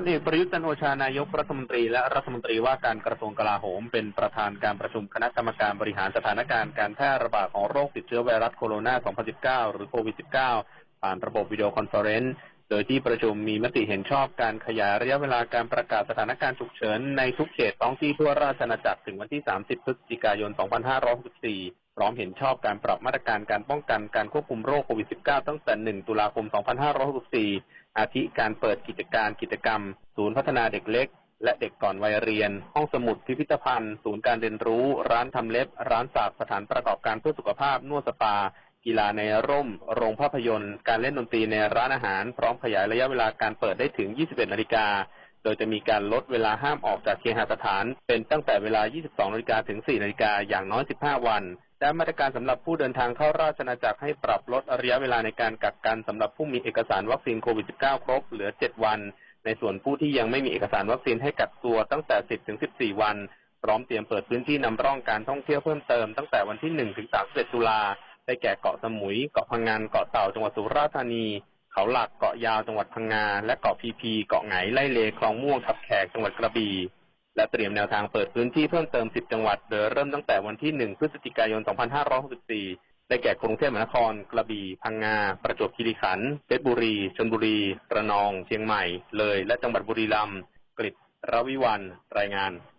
ลเอกประยุทธ์จันโอชานายกรัฐมนตรีและรัฐมนตรีว่าการกระทรวงกลาโหม เป็นประธานการประชุมคณะกรรมการบริหารสถานการณ์การแพร่ระบาดของโรคติดเชื้อไวรัสโคโรนา 2019 หรือโควิด -19 ผ่านระบบวิดีโอคอนเฟอเรนซ์ โดยที่ประชุมมีมติเห็นชอบการขยายระยะเวลาการประกาศสถานการณ์ฉุกเฉินในทุกเขตท้องที่ทั่วราชอาณาจักรถึงวันที่ 30 พฤศจิกายน 2564 พร้อมเห็นชอบการปรับมาตรการการป้องกันการควบคุมโรคโควิด -19 ตั้งแต่ 1 ตุลาคม 2564 อาทิการเปิดกิจการกิจกรรม ศูนย์พัฒนาเด็กเล็ก และเด็กก่อนวัยเรียน ห้องสมุดพิพิธภัณฑ์ ศูนย์การเรียนรู้ ร้านทำเล็บ ร้านสาบสถานประกอบการเพื่อสุขภาพนวดสปา กีฬาในร่ม โรงภาพยนตร์ การเล่นดนตรีในร้านอาหาร พร้อมขยายระยะเวลาการเปิดได้ถึง 21 นาฬิกา โดยจะมีการลดเวลาห้ามออกจากเคหสถาน เป็นตั้งแต่เวลา 22 นาฬิกาถึง 4 นาฬิกาอย่างน้อย 15 วัน และมาตรการสำหรับผู้เดินทางเข้าราชอาณาจักรให้ปรับลดระยะเวลาในการกักกันสำหรับผู้มีเอกสารวัคซีนโควิด -19 ครบเหลือ 7 วัน ในส่วนผู้ที่ยังไม่มีเอกสารวัคซีนให้กักตัวตั้งแต่ 10 ถึง 14 วัน พร้อมเตรียมเปิดพื้นที่นำร่องการท่องเที่ยวเพิ่มเติมตั้งแต่วันที่ 1 ถึง 31 ตุลา ได้แก่เกาะสมุย เกาะพังงานเกาะเต่าจังหวัดสุราษฎร์ธานี เขาหลักเกาะยาวจังหวัดพังงา และเกาะพีพี เกาะไหงไล่เลคลองม่วงทับแขกจังหวัดกระบี่และเตรียมแนวทางเปิดพื้นที่เพิ่มเติม 10 จังหวัดโดยเริ่มตั้งแต่วันที่ 1 พฤศจิกายน 2564 ได้แก่กรุงเทพมหานคร กระบี่ พังงา ประจวบคีรีขันธ์ เพชรบุรี ชลบุรี ระนอง เชียงใหม่ เลย และจังหวัดบุรีรัมย์กฤษรวิวัน รายงาน